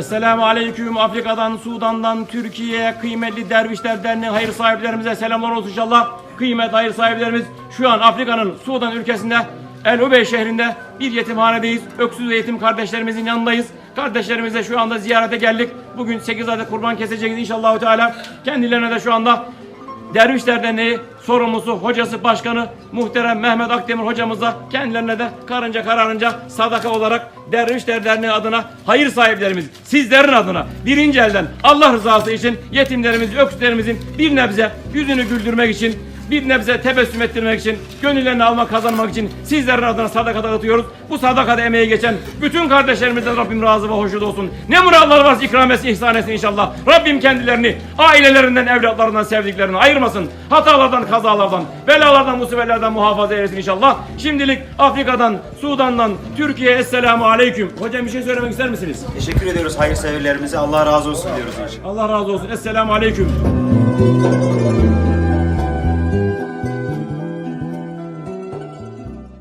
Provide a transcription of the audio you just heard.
Esselamu Aleyküm Afrika'dan, Sudan'dan, Türkiye'ye kıymetli Dervişler Derneği hayır sahiplerimize selamlar olsun inşallah. Kıymet hayır sahiplerimiz şu an Afrika'nın Sudan ülkesinde El Ubey şehrinde bir yetimhanedeyiz. Öksüz ve yetim kardeşlerimizin yanındayız. Kardeşlerimize şu anda ziyarete geldik. Bugün 8 adet kurban keseceğiz inşallah Teala. Kendilerine de şu anda Dervişler Derneği sorumlusu, hocası, başkanı muhterem Mehmet Akdemir hocamızla kendilerine de karınca kararınca sadaka olarak Dervişler Derneği adına hayır sahiplerimiz, sizlerin adına birinci elden Allah rızası için yetimlerimiz, öksüzlerimizin bir nebze yüzünü güldürmek için bir nebze tebessüm ettirmek için, gönüllerini almak, kazanmak için sizlerin adına sadaka dağıtıyoruz. Bu sadakada emeği geçen bütün kardeşlerimizden Rabbim razı ve hoşnut olsun. Ne muradları varsa ikram etsin, ihsan etsin inşallah. Rabbim kendilerini ailelerinden, evlatlarından, sevdiklerinden ayırmasın. Hatalardan, kazalardan, belalardan, musibetlerden muhafaza eylesin inşallah. Şimdilik Afrika'dan, Sudan'dan, Türkiye Esselamu Aleyküm. Hocam bir şey söylemek ister misiniz? Teşekkür ediyoruz hayırseverlerimize. Allah razı olsun diyoruz inşallah. Allah razı olsun. Esselamu Aleyküm.